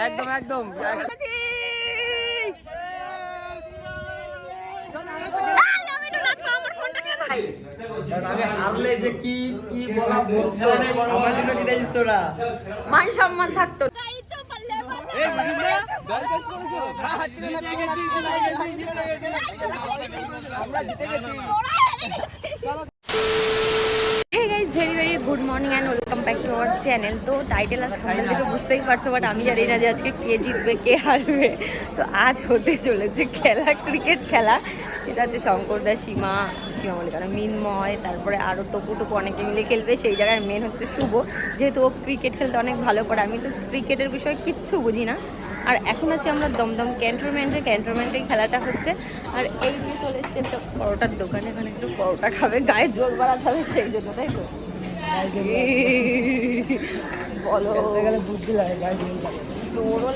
একদম একদম। আমি হারলে যে কি কি বলা আমার জন্য জিতে জিত তোরা। মান সম্মান থাকতো। Hey guys very very good morning and welcome back to our channel. তো টাইটেল আর থাম্বনেল দেখে বুঝতেই পারছ বাট আমি জানি না যে আজকে কে জিতবে, কে হারবে। তো আজ হতে চলেছে খেলা ক্রিকেট খেলা। সেটা হচ্ছে শঙ্করদা, সীমা সীমা মল্লিকানা মিনময়, তারপরে আরও টপু টপু অনেকে মিলে খেলবে। সেই জায়গায় মেন হচ্ছে শুভ। যেহেতু ও ক্রিকেট খেলতে অনেক ভালো পারে আমি তো ক্রিকেটের বিষয়ে কিচ্ছু বুঝি না। আর এখন আছি আমরা দমদম ক্যান্টনমেন্টে ক্যান্টনমেন্টে খেলাটা হচ্ছে। আর এই যে চলে এসছে একটা পরোটার দোকানে, এখানে একটু পরোটা খাবে, গায়ে জোর বাড়াতে হবে সেই জন্য, তাই তো?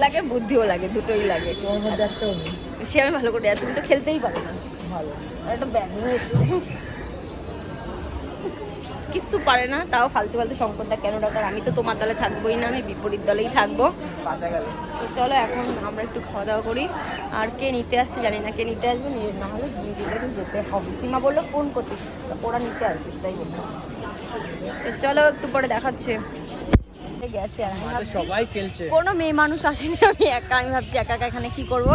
লাগে, বুদ্ধিও লাগে, দুটোই লাগে। সে আমি ভালো তো খেলতেই ভালো একটা কিচ্ছু পারে না, তাও ফালতু ফালতু শঙ্করদা কেন দরকার? আমি তো তোমার দলে থাকবোই না, আমি বিপরীত দলেই থাকব। তো চলো, এখন আমরা একটু খাওয়া দাওয়া করি। আর কে নিতে আসছে জানি না, কে নিতে আসবে না হলে যেতে হবে। সীমা বলল ফোন করতিস তা ওরা নিতে আসবে, তাই বলল। তো চলো একটু পরে দেখাচ্ছে। গেছে আর সবাই খেলছে। কোনো মেয়ে মানুষ আসেনি আমি একা আমি ভাবছি একা একা এখানে কি করব?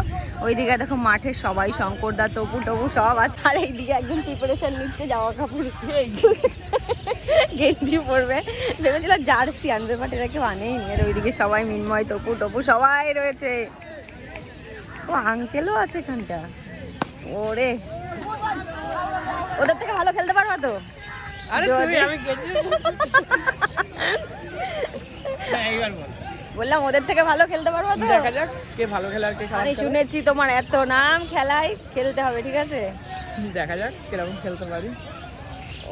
ওইদিকে দেখো মাঠে সবাই শঙ্করদা তপু টপু সব আছে। আর এইদিকে একদম প্রিপারেশন নিচ্ছে জামা কাপড়। গেঞ্জি পরবে। ভেবেছিল জার্সি আনবে বাট কেউ আর ওইদিকে সবাই মিনময় তপু টপু সবাই রয়েছে। ও আঙ্কেলও আছে এখানটা ওরে। ওদের থেকে ভালো খেলতে পারবা তো? বললাম ওদের থেকে ভালো খেলতে পারবা তো? দেখা যাক কে ভালো খেলে আর কে খারাপ আমি শুনেছি তোমার এত নাম খেলায় খেলতে হবে ঠিক আছে? দেখা যাক কীরকম খেলতে পারি।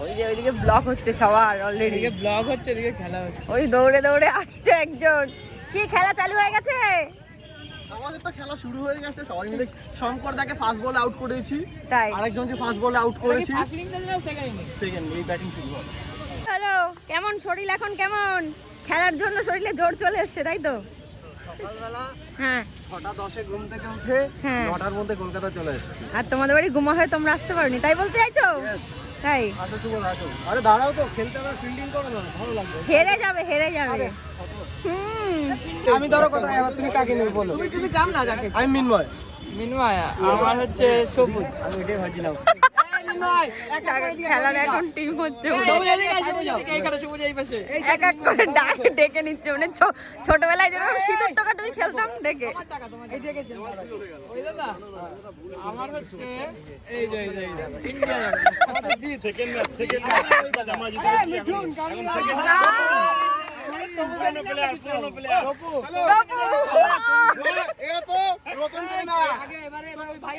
ওই যে ওইদিকে ব্লক হচ্ছে সবার অলরেডি ব্লগ হচ্ছে এদিকে খেলা হচ্ছে। ওই দৌড়ে দৌড়ে আসছে একজন। কি খেলা চালু হয়ে গেছে? আমাদের তো খেলা শুরু হয়ে গেছে সবাই মিলে শঙ্কর দাকে ফার্স্ট বলে আউট করেছি। তাই? আরেকজনকে ফার্স্ট বলে আউট করেছি। ফার্স্ট ইনিংস আছে না সেকেন্ড এই ব্যাটিং শুরু হবে। হ্যালো কেমন শরীর এখন কেমন? খেলার জন্য শরীরে জোর চলে এসছে তাই তো? সকালবেলা হ্যাঁ। ছটা দশে ঘুম থেকে উঠে হ্যাঁ। নটার মধ্যে কলকাতা চলে এসেছি। আর তোমাদের বাড়ি ঘুমা হয়ে তোমরা আসতে পারোনি তাই বলতে চাইছো. তাই? আসো সুবোধ আসো। আরে দাঁড়াও তো খেলতে ফিল্ডিং করো না ভালো লাগবে। হেরে যাবে হেরে যাবে। আমি ধরো কথা এবার তুমি কাকে নেবে বলো তুমি তুমি চাও না যাকে আমি মিনময় মিনময় আমার হচ্ছে সবুজ আমি এটাই ভাবছিলাম খেলার এখন টিম হচ্ছে এক এক করে ডাক ডেকে নিচ্ছে মানে ছোটবেলায় যেরকম শীতের টোকাটুকি খেলতাম ডেকে আমার হচ্ছে এই যে এই যে এই যে, ইন্ডিয়া যাবে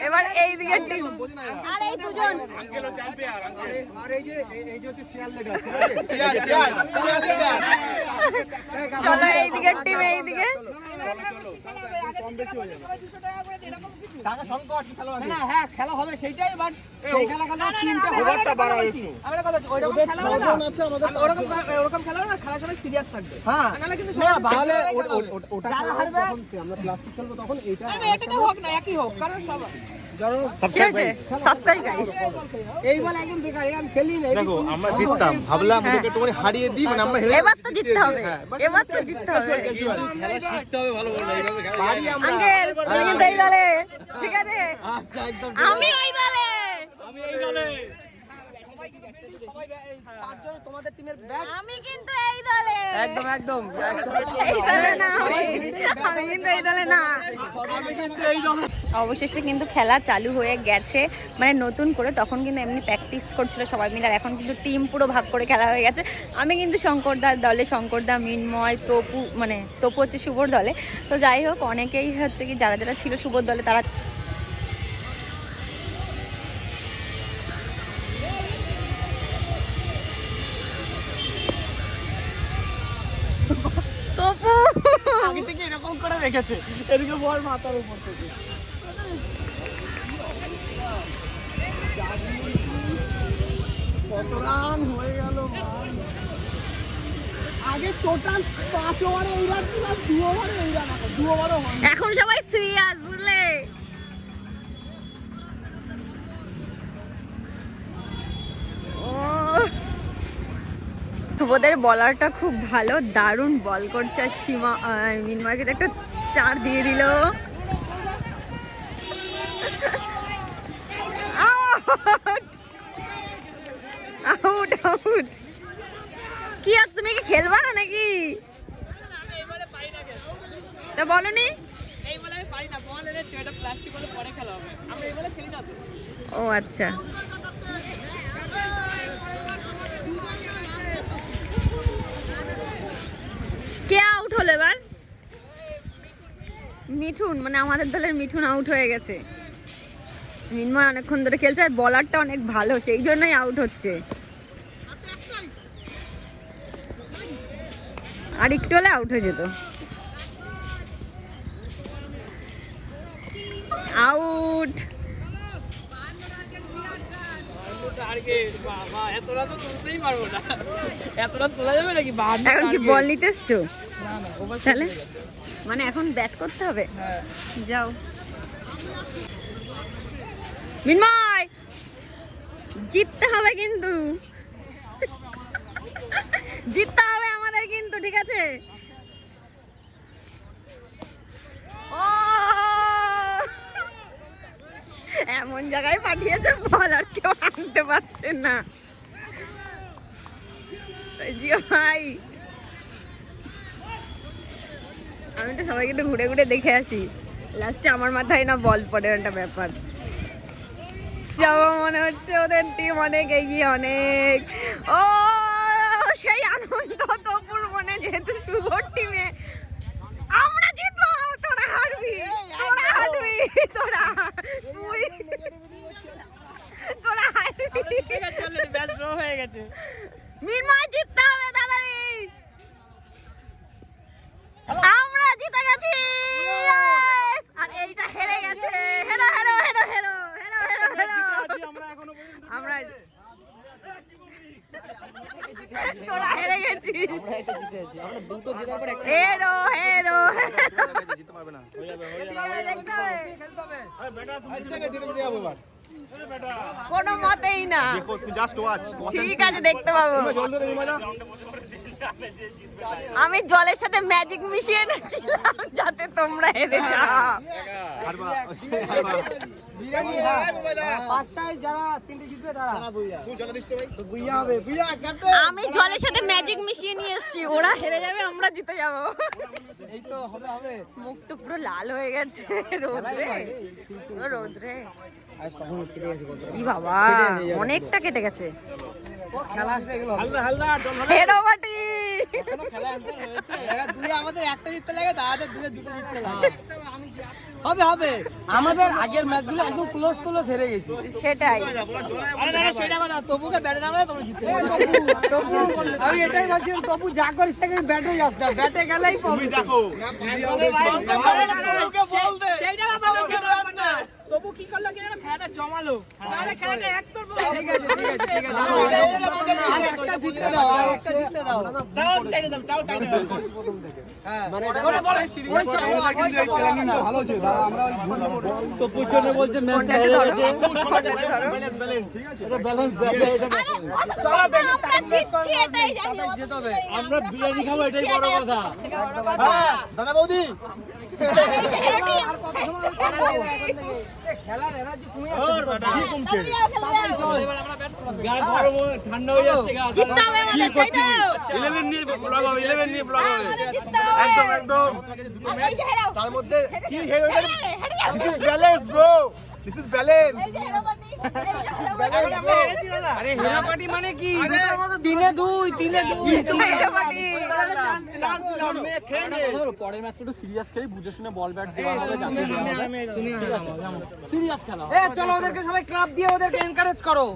এবার এই দিকে টিম। আর এই দুজন। আর এই যে এই যে হচ্ছে chair leader chair chair chair leader চলো। এই টিম এই দিকে টাকা সংকট খেলা আছে না হ্যাঁ খেলা হবে সেইটাই বাট সেই খেলা খেলা তিনটা ওভারটা বাড়াও একটু। আমরা কথা হচ্ছে ওইরকম খেলা হবে না। আছে আমাদের ওরকম ওরকম খেলা হবে না খেলা সিরিয়াস থাকবে। হ্যাঁ। নাহলে কিন্তু সবাই তাহলে ওটা যারা হারবে আমরা প্লাস্টিক খেলব তখন এটা আমি হোক না একই হোক কারণ সব ধরো। ঠিক সাবস্ক্রাইব গাইস এই একদম বেকার আমি খেলি না দেখো আমরা জিততাম। ভাবলাম ওদেরকে একটুখানি হারিয়ে দিই মানে আমরা হেরে এবার তো জিততে হবে। হ্যাঁ, এবার তো জিততে হবে। খেলা হবে ভালো করে এইভাবে পারি আমরা আঙ্কেল তুমি কিন্তু এই দলে ঠিক আছে? আমি ওই দলে। তোমাদের টিমের ব্যাট আমি কিন্তু এই দলে। একদম একদম। এই দলে না আমি আমি কিন্তু এই দলে না। অবশেষে কিন্তু খেলা চালু হয়ে গেছে। মানে নতুন করে তখন কিন্তু এমনি প্র্যাকটিস করছিল সবাই মিলে আর এখন কিন্তু টিম পুরো ভাগ করে খেলা হয়ে গেছে। আমি কিন্তু শঙ্করদার দলে শঙ্করদা মিনময় তপু মানে তপু হচ্ছে শুভর দলে। তো যাই হোক অনেকেই হচ্ছে কি যারা যারা ছিল শুভর দলে তারা রেখেছে এদিকে বল মাথার উপর থেকে। হয়ে গেল আগে এখন সবাই সিরিয়াস শুভদের বলারটা খুব ভালো। দারুণ বল করছে আর সীমা তো একটা চার দিয়ে দিল। আউট! আউট কি আর তুমি কি খেলবা না নাকি? তা বলো নি এই মিঠুন মানে আমাদের দলের মিঠুন আউট হয়ে গেছে। মিনময় অনেকক্ষণ ধরে খেলছে আর বলারটা অনেক ভালো সেই জন্যই আউট হচ্ছে। আর একটু হলে আউট হয়ে যেত। আউট এখন কি বল নিতে এসছো? না না তাহলে? মানে এখন ব্যাট করতে হবে। হ্যাঁ। যাও। মিনময় জিততে হবে কিন্তু। জিততে হবে আমাদের কিন্তু ঠিক আছে? ও! এমন জায়গায় পাঠিয়েছে বল আর কেউ আনতে পারছে না। জিও ভাই। আমি তো সবাইকে একটু ঘুরে ঘুরে দেখে আসি। লাস্টে আমার মাথায় না বল পড়ে একটা ব্যাপার। যাব মনে হচ্ছে ওদের টিম অনেক এগিয়ে অনেক। ও সেই আনন্দ তপুর মনে যেহেতু শুভর টিমে আমরা জিতবো তোরা হারবি তোরা হারবি তোরা তুই তোরা হারবি। ড্র হয়ে গেছে। মিনময় জিততে হবে দাদারি। আমরা জিতে গেছি আর এইটা হেরে গেছে। হেরো হেরো হেরো হেরো হেরো হেরো হেরো। আমরা আমরা হেরে গেছিস। হেরো হেরো জিততে পারবে না দেখতে হবে। জিতে গেছে। জিতে যাব এবার। কোনো মতেই না। ঠিক আছে দেখতে পাবো। আমি জলের সাথে ম্যাজিক মিশিয়ে এনেছিলাম যাতে তোমরা হেরে যাও। হারবা হারবা বিরিয়ানি হ্যাঁ পাঁচটায় যারা তিনটে জিতবে তারা। তুই জল দিস তো ভাই। বুইয়া হবে। বুইয়া ক্যাপ্টেন আমি জলের সাথে ম্যাজিক মিশিয়ে নিয়ে এসেছি। ওরা হেরে যাবে আমরা জিতে যাব। এই তো হবে হবে। মুখটা পুরো লাল হয়ে গেছে রোদ্রে রোদ্রে ই বাবা অনেকটা কেটে গেছে। খেলা আসলে এগুলো হালদা হালদা খেলা আমাদের একটা জিততে লাগে তাদের দুটো দুটো জিততে লাগে। হবে হবে আমাদের আগের ম্যাচগুলো একদম ক্লোজ ক্লোজ হেরে গেছি সেটাই আমি এটাই বলছিলাম তবু যা করিস থেকে ব্যাটে যাস না ব্যাটে গেলেই পাবি দেখো তবু কি করল কি খেলাটা জমালো। তাহলে খেলাটা একতর ঠিক আছে ঠিক আছে ঠিক আছে একটা জিততে দাও আর একটা জিততে দাও। হ্যাঁ মানে ওটা বলে ওই ওই সব বলা হবে না। ভালো ছিল আমরা তো জন্য বলছে ম্যাচটা হেরে গেছে। এটা ব্যালেন্স চলো দেখি আমরা জিতছি এটাই জানি আমরা বিরিয়ানি খাব এটাই বড় কথা। হ্যাঁ দাদা বৌদি। খেলার এনার্জি কমে কি কমছে এবার আমরা ব্যাট করব গা গরম হয়ে- ঠান্ডা হয়ে যাচ্ছে গা জিততে হবে আমাদের, তাই তো? 11 নিয়ে ব্লগ হবে 11 নিয়ে ব্লগ হবে আমাদের জিততে হবে। একদম একদম আর এই যে হেরাও। তার মধ্যে কি হেরে হেরে যাবে, হেরে যাবে। This is balance bro this is balance hero মানে কি দিনে দুই দিনে দুই। পরের ম্যাচটা সিরিয়াস খেলি বুঝে শুনে বল ব্যাট দেওয়া হবে সিরিয়াস খেলা। এ চলো ওদেরকে সবাই ক্লাব দিয়ে ওদেরকে এনকারেজ করো।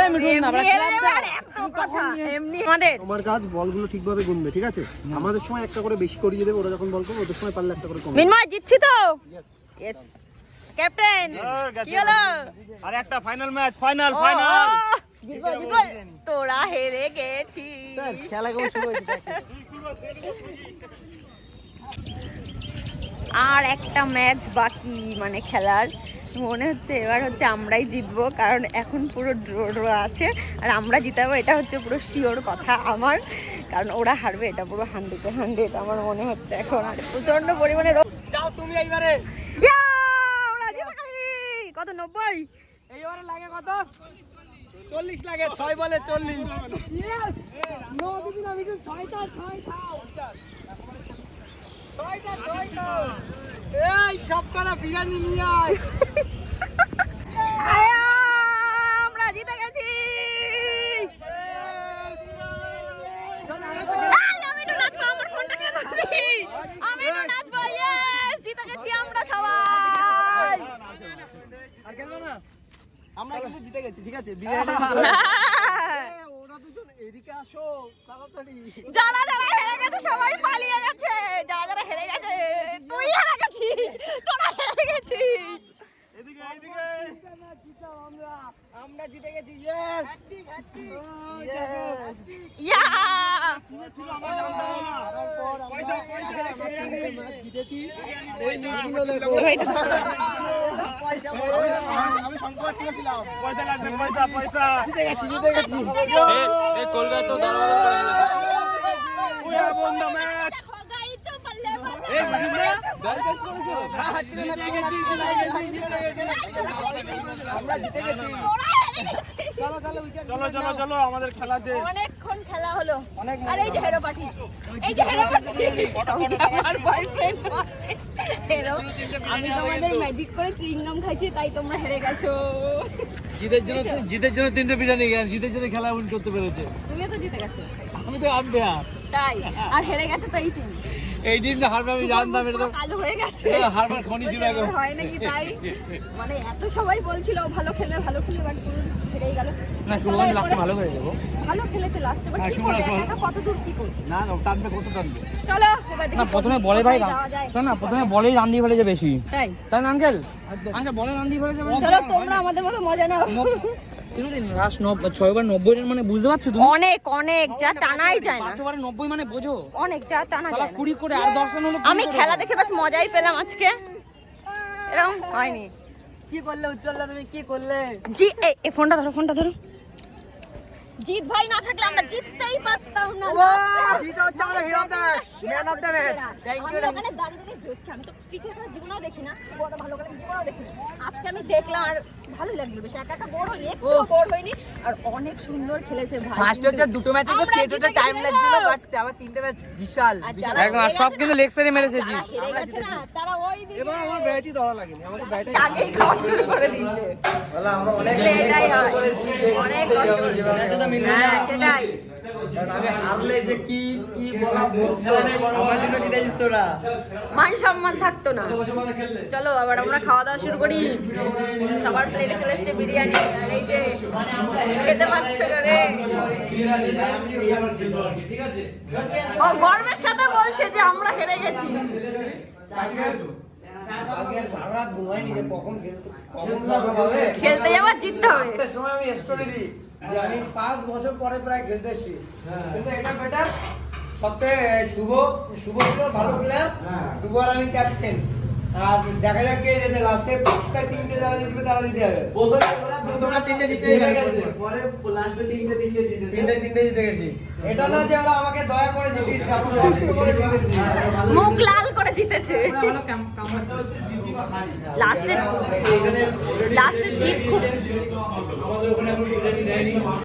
এ মিঠুন না, এমনি হেরে যাবে, আর এত কথা। এমনি। আমাদের তোমার কাজ বলগুলো ঠিকভাবে গুনবে ঠিক আছে? আমাদের সময় একটা করে বেশি করিয়ে দেবে ওরা যখন বল করবে ওদের সময় পারলে একটা করে কম মিনময় জিতছি তো? ইয়েস ক্যাপ্টেন কি হলো? আর একটা ফাইনাল ম্যাচ ফাইনাল জিতবো। তোরা হেরে গেছিস। খেলা কেমন শুরু হয়েছে। আর একটা ম্যাচ বাকি মানে খেলার। মনে হচ্ছে এবার হচ্ছে আমরাই জিতবো কারণ এখন পুরো ড্র ড্র আছে আর আমরা জিতাবো এটা হচ্ছে পুরো শিওর কথা আমার কারণ ওরা হারবে এটা পুরো হান্ড্রেডে হান্ড্রেড আমার মনে হচ্ছে এখন আর প্রচণ্ড পরিমাণে যাও তুমি এইবারে! কত নব্বই? এইবারে লাগে কত? চল্লিশ লাগে, ছয় বলে চল্লিশ। ছয়টা ছয় খাও ছয়টা ছয় এই সব কটা বিরিয়ানি নিয়ে আয় আয়া! আমরা জিতে গেছি এই, আমি একটু নাচবো, আমার ফোনটা কে ধরবি? আমি একটু নাচবো, yes! জিতে গেছি আমরা সবাই আর খেলব না আমরা কিন্তু জিতে গেছি ঠিক আছে বিরিয়ানি ওরা দুজন এদিকে আসো তাড়াতাড়ি। যারা যারা হেরে গেছে সবাই পালিয়ে গেছে। যারা যারা হেরে গেছে তুই হেরে গেছিস তোরা হেরে গেছিস। আমরা আমরা। জিতে গেছি ইয়েস ইয়া! আমি শঙ্কর ছিলাম পয়সা লাগবে পয়সা পয়সা। জিতে গেছি জিতে গেছি। কলকাতা তো দরবার করে We have won the match. এই বুঝলে আমরা জিতে গেছি চলো চলো চলো চলো চলো আমাদের খেলা শেষ। অনেকক্ষণ খেলা হলো। অনেক আর এই যে হেরো পার্টি এই যে হেরো পার্টি সঙ্গে আমার বয়ফ্রেন্ড আছে। হেরো আমি তোমাদের ম্যাজিক করে চুইংগাম খাইছি তাই তোমরা হেরে গেছো। জিতের জন্য জিতের জন্য তিনটে বিরিয়ানি গেল জিতের জন্য খেলা উইন করতে পেরেছে। তুমিও তো জিতে গেছো। আমি তো আম্পায়ার তাই আর হেরে গেছে তাই টিম এই টিম তো হারবে আমি জানতাম এটা তো কালো হয়ে গেছে। হারবার খনি ছিল একদম। হয় নাকি তাই? মানে এত সবাই বলছিল ভালো খেলে ভালো খেলে বাট হেরেই গেল। না শুভম লাস্টে ভালো করে দেবো ভালো খেলেছে লাস্টে বাট কি করবে? একা কত দূর কি করবে? না না টানবে কত টানবে? চলো এবার দেখি প্রথমে বলে ভাই শোন না প্রথমে বলেই রান দিয়ে ফেলেছে বেশি। তাই? তাই না আঙ্কেল? আঙ্কেল বলে রান দিয়ে ফেলেছে চলো তোমরা আমাদের মতো মজা নাও। লাস্ট ছয়বার নব্বই রান মানে বুঝতে পারছ তুমি? অনেক অনেক যা টানাই যায় না। পাঁচবারে নব্বই মানে বোঝো। অনেক যা টানা যায়। কুড়ি করে আর দশ রান হলো আমি খেলা দেখে বাস মজাই পেলাম আজকে। এরকম হয়নি। কি করলে উজ্জ্বলদা তুমি কি করলে? জি এই এই ফোনটা ধরো ফোনটা ধরো। জিৎ ভাই না থাকলে আমরা জিততেই পারতাম না। জিতে হচ্ছে আমাদের hero of the match man of the match thank you ওখানে দাঁড়িয়ে দাঁড়িয়ে দেখছি আমি তো ক্রিকেটের জীবনেও দেখি না। কত ভালো করে জীবনেও দেখি না। আজকে আমি দেখলাম আর ভালো লাগল বেশ। একা একা বোর হয়নি একটু বোর হয়নি আর অনেক সুন্দর খেলেছে ভাই। ফার্স্ট হচ্ছে দুটো ম্যাচে তো সেট হতে টাইম গেছি লাগছিল বাট আবার তিনটে ম্যাচ বিশাল একদম আর সব কিন্তু লেগ সাইডে মেরেছে জি। তারা ওই দিকে এবার আমার ব্যাটই ধরা লাগেনি আমাকে ব্যাটে আগেই খাওয়া শুরু করে দিয়েছে। আমরা অনেক এটাই হয়। অনেক কষ্ট হ্যাঁ সেটাই। আমি হারলে যে কি কি বলা আমার জন্য জিতেছিস তোরা মান সম্মান থাকতো না। চলো আবার আমরা খাওয়া দাওয়া শুরু করি। সবার প্লেটে চলে এসছে বিরিয়ানি। আর এই যে খেতে পাচ্ছ না রে। ও গর্বের সাথে বলছে যে আমরা হেরে গেছি। সারা ঘুমাইনি যে কখন খেলতে কখন সকাল হবে খেলতে যাবার জিততে হবে। সময় আমি স্টোরি দিই যে আমি পাঁচ বছর পরে প্রায় খেলতে এসেছি। কিন্তু এটা বেটার সবচেয়ে শুভ শুভ ছিল ভালো প্লেয়ার শুভ আর আমি ক্যাপ্টেন আর দেখা যাক কে যেতে লাস্টে পাঁচটা তিনটে যারা জিতবে তারা তিনটে জিতে গেছে। পরে লাস্টে তিনটে তিনটে জিতেছে। তিনটে তিনটে জিতে গেছি। এটা না যে ওরা আমাকে দয়া করে জিতিয়েছে আমরা কষ্ট করে জিতেছি। মুখ লাল করে জিতেছে। লাস্টে লাস্টে জিত খুব আমাদের ওখানে এখন সুবিধা দেয়নি